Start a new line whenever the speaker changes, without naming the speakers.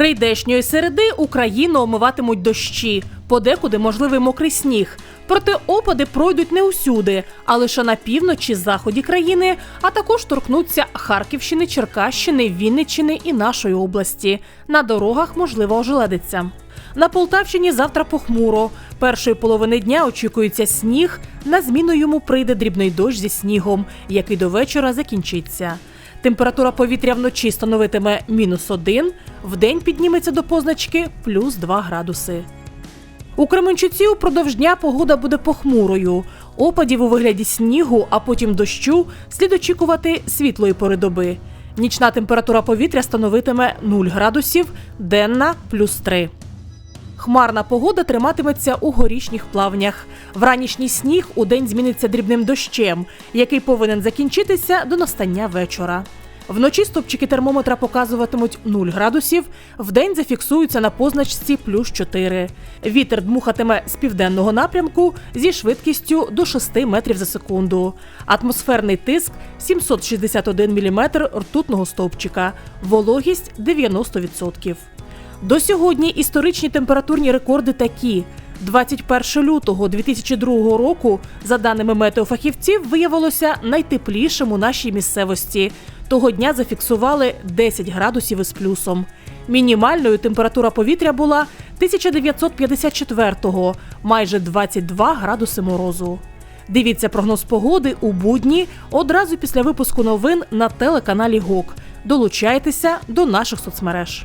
Прийдешньої середи Україну омиватимуть дощі, подекуди можливий мокрий сніг. Проте опади пройдуть не усюди, а лише на півночі, заході країни, а також торкнуться Харківщини, Черкащини, Вінниччини і нашої області. На дорогах можливо ожеледиться. На Полтавщині завтра похмуро. Першої половини дня очікується сніг. На зміну йому прийде дрібний дощ зі снігом, який до вечора закінчиться. Температура повітря вночі становитиме мінус один, вдень підніметься до позначки плюс 2 градуси. У Кременчуці упродовж дня погода буде похмурою. Опадів у вигляді снігу, а потім дощу слід очікувати світлої пори доби. Нічна температура повітря становитиме 0 градусів, денна плюс 3. Хмарна погода триматиметься у горішніх плавнях. Вранішній сніг у день зміниться дрібним дощем, який повинен закінчитися до настання вечора. Вночі стопчики термометра показуватимуть 0 градусів, вдень зафіксуються на позначці плюс 4. Вітер дмухатиме з південного напрямку зі швидкістю до 6 метрів за секунду. Атмосферний тиск 761 мм ртутного стовпчика, вологість 90%. До сьогодні історичні температурні рекорди такі. 21 лютого 2002 року, за даними метеофахівців, виявилося найтеплішим у нашій місцевості. Того дня зафіксували 10 градусів із плюсом. Мінімальною температура повітря була 1954-го, майже 22 градуси морозу. Дивіться прогноз погоди у будні одразу після випуску новин на телеканалі ГОК. Долучайтеся до наших соцмереж.